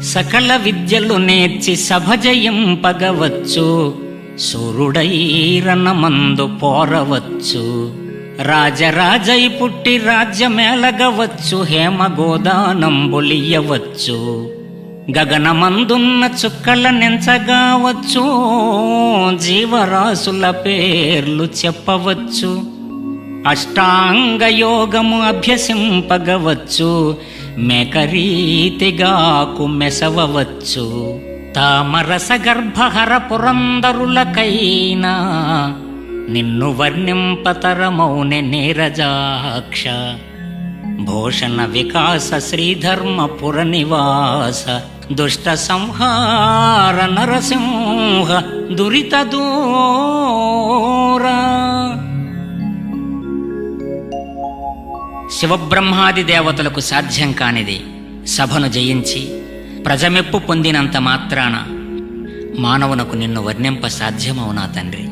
సకల విద్యలు నేర్చి సభ జయింపగవచ్చు. సూర్యుడైరనమందు పోరవచ్చు. రాజరాజై పుట్టి రాజ్యమేలగవచ్చు. హేమ గోదానంబులియవచ్చు గగనమందున్న చుక్కల నెంచగావచ్చు. జీవరాశుల పేర్లు చెప్పవచ్చు. అష్టాంగ యోగము అభ్యసింపగవచ్చు. మేకరీతిగాకు మెసవవచ్చు. తామరస గర్భహర పురందరులకైనా నిన్ను వర్ణింపతరమౌనె నీరజాక్ష. భూషణ వికాస శ్రీధర్మపుర నివాస దుష్ట సంహార నరసింహ దురిత దూరా. శివబ్రహ్మాది దేవతలకు సాధ్యం కానిది సభను జయించి ప్రజమెప్పు పొందినంత మాత్రాన మానవునకు నిన్ను వర్ణింప సాధ్యమవునా తండ్రి?